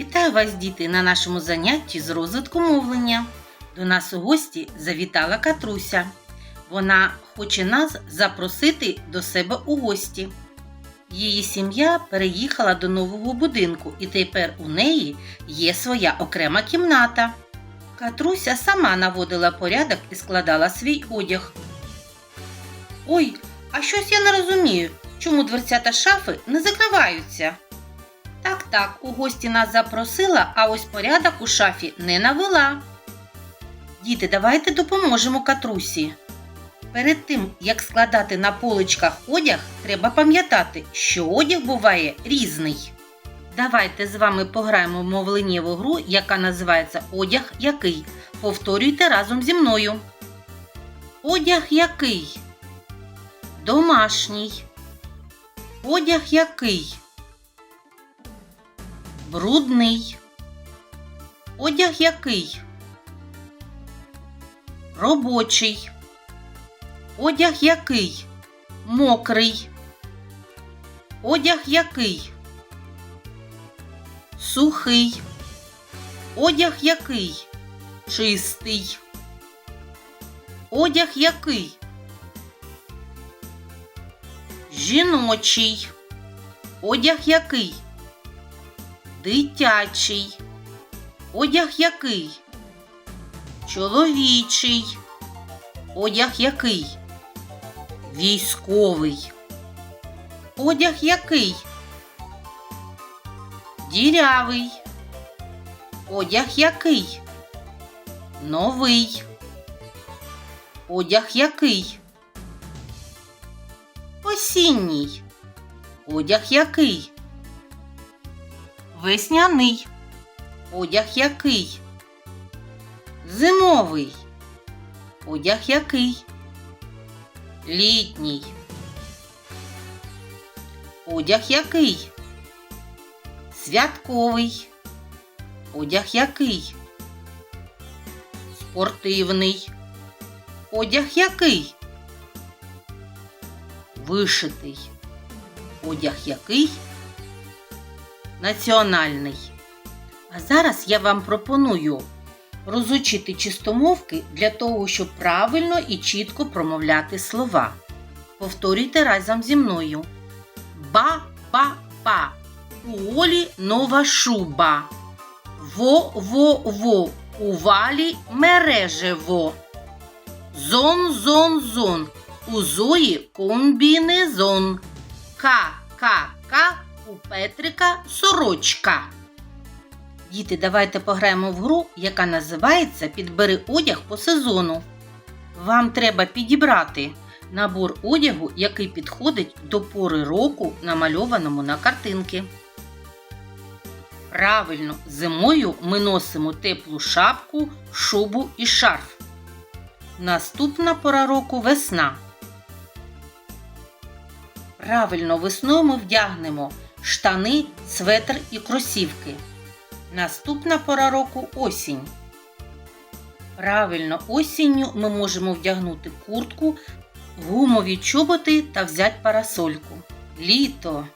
Вітаю вас, діти, на нашому занятті з розвитку мовлення. До нас у гості завітала Катруся. Вона хоче нас запросити до себе у гості. Її сім'я переїхала до нового будинку, і тепер у неї є своя окрема кімната. Катруся сама наводила порядок і складала свій одяг. Ой, а щось я не розумію, чому дверцята шафи не закриваються. Так, так, у гості нас запросила, а ось порядок у шафі не навела. Діти, давайте допоможемо катрусі. Перед тим, як складати на поличках одяг, треба пам'ятати, що одяг буває різний. Давайте з вами пограємо в мовленнєву гру, яка називається Одяг який. Повторюйте разом зі мною. Одяг який? Домашній. Одяг який? Брудний. Одяг який? Робочий. Одяг який? Мокрий. Одяг який? Сухий. Одяг який? Чистий. Одяг який? Жіночий. Одяг який? Дитячий. Одяг який? Чоловічий. Одяг який? Військовий. Одяг який? Дірявий. Одяг який? Новий. Одяг який? Осінній. Одяг який? Весняний. Одяг який? Зимовий. Одяг який? Літній. Одяг який? Святковий. Одяг який? Спортивний. Одяг який? Вишитий. Одяг який? Національний. А зараз я вам пропоную розучити чистомовки для того, щоб правильно і чітко промовляти слова. Повторюйте разом зі мною. Ба-ба-ба. У Олі нова шуба. Во-во-во. У валі мережево. Зон-зон-зон. У Зої комбінезон. Ка-ка-ка. У Петрика сорочка. Діти, давайте пограємо в гру, яка називається Підбери одяг по сезону. Вам треба підібрати набор одягу, який підходить до пори року, намальованому на картинки. Правильно, зимою ми носимо теплу шапку, шубу і шарф. Наступна пора року весна. Правильно, весною ми вдягнемо штани, светр і кросівки. Наступна пора року осінь. Правильно, осінню ми можемо вдягнути куртку, гумові чоботи та взяти парасольку. Літо.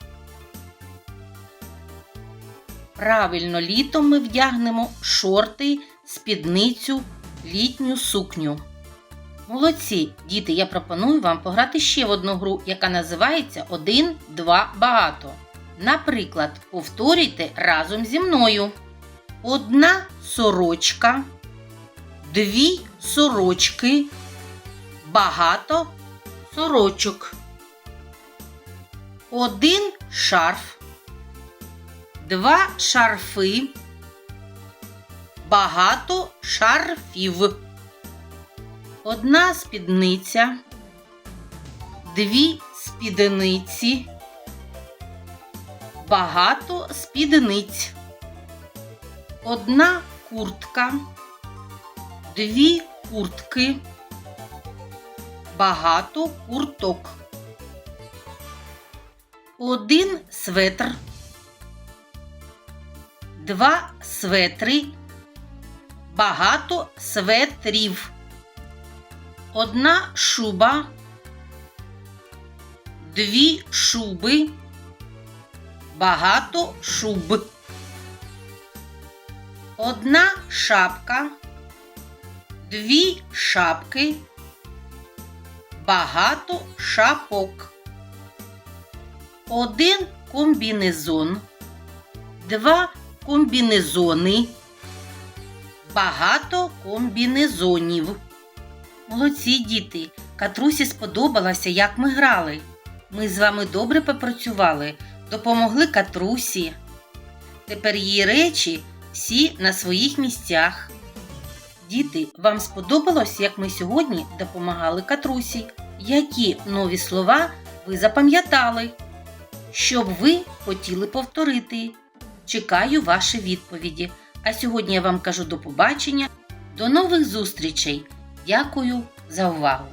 Правильно, літом ми вдягнемо шорти, спідницю, літню сукню. Молодці, діти, я пропоную вам пограти ще в одну гру, яка називається Один, два, багато. Наприклад, повторюйте разом зі мною. Одна сорочка, дві сорочки, багато сорочок. Один шарф, два шарфи, багато шарфів. Одна спідниця, дві спідниці, багато спідниць. Одна куртка, дві куртки, багато курток. Один светр, два светри, багато светрів. Одна шуба, дві шуби, багато шуб. Одна шапка, дві шапки, багато шапок. Один комбінезон, два комбінезони, багато комбінезонів. Молодці діти, Катрусі сподобалося, як ми грали. Ми з вами добре попрацювали, допомогли Катрусі. Тепер її речі всі на своїх місцях. Діти, вам сподобалось, як ми сьогодні допомагали Катрусі? Які нові слова ви запам'ятали? Щоб ви хотіли повторити? Чекаю ваші відповіді. А сьогодні я вам кажу до побачення, до нових зустрічей. Дякую за увагу!